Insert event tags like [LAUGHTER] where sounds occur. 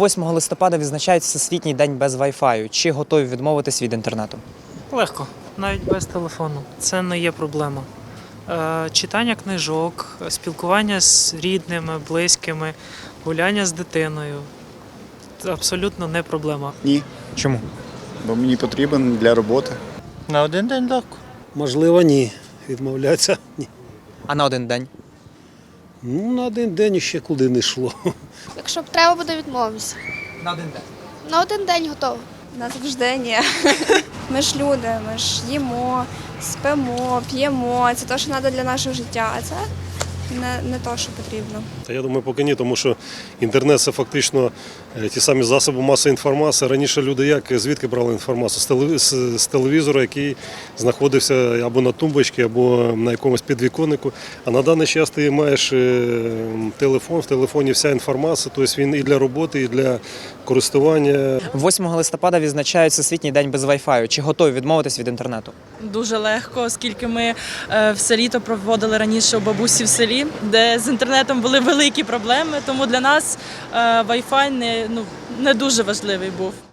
8 листопада відзначають Всесвітній день без Wi-Fi. Чи готові відмовитись від інтернету? Легко, навіть без телефону. Це не є проблема. Е, Читання книжок, спілкування з рідними, близькими, гуляння з дитиною. Це абсолютно не проблема. Ні, Чому? бо мені потрібен для роботи. На один день легко. Можливо, ні. Відмовлятися ні. А на один день? Ну, на один день ще куди не йшло. Якщо б треба буде відмовитися. На один день. На один день готово. Назавжди ні. [LAUGHS] Ми ж люди, ми ж їмо, спимо, п'ємо. Це те, що треба для нашого життя, а це не, не те, що потрібно. Та я думаю, поки ні, тому що інтернет це фактично е, ті самі засоби масової інформації. Раніше люди як звідки брали інформацію? З, телеві- з, з телевізора, який знаходився або на тумбочці, або на якомусь підвіконнику. А на даний час ти маєш е, телефон, в телефоні вся інформація, тобто він і для роботи, і для користування. 8 листопада відзначають Всесвітній день без Wi-Fi. Чи готові відмовитись від інтернету? Дуже легко, оскільки ми е, все літо проводили раніше у бабусі в селі, де з інтернетом були великі проблеми. Тому для нас е, Wi-Fi не, ну, не дуже важливий був.